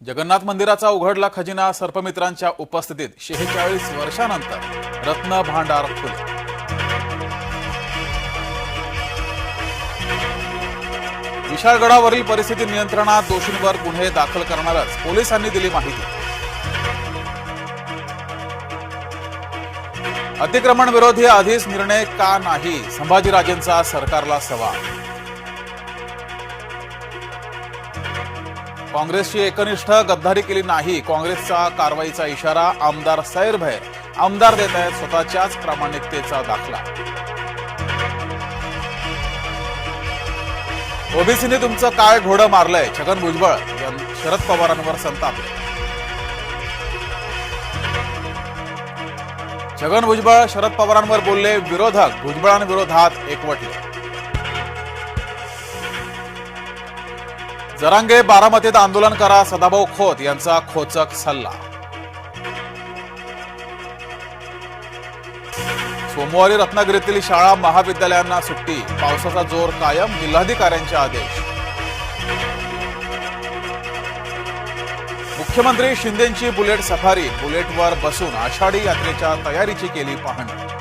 जगन्नाथ मंदिराचा उघडला खजिना सर्पमित्रांच्या उपस्थितीत शेहेचाळीस वर्षानंतर रत्न भांडार खुले. विशाळगडावरील परिस्थिती नियंत्रणात दोषींवर गुन्हे दाखल करणारच पोलिसांनी दिली माहिती. अतिक्रमण विरोधी आधीच निर्णय का नाही? संभाजीराजेंचा सरकारला सवाल काँग्रेसची एकनिष्ठ गद्दारी केली नाही. काँग्रेसचा कारवाईचा इशारा आमदार सैरभैर आमदार देत आहेत स्वतःच्याच प्रामाणिकतेचा दाखला. ओबीसीने तुमचं काय घोडं मारलंय? छगन भुजबळ शरद पवारांवर संतापले छगन भुजबळ शरद पवारांवर बोलले विरोधक भुजबळांविरोधात एकवटले. जरांगे बारामतीत आंदोलन करा सदाभाऊ खोत यांचा खोचक सल्ला. सोमवारी रत्नागिरीतील शाळा महाविद्यालयांना सुट्टी पावसाचा जोर कायम जिल्हाधिकाऱ्यांचे आदेश. मुख्यमंत्री शिंदेची बुलेट सफारी बुलेटवर बसून आषाढी यात्रेच्या तयारीची केली पाहणी.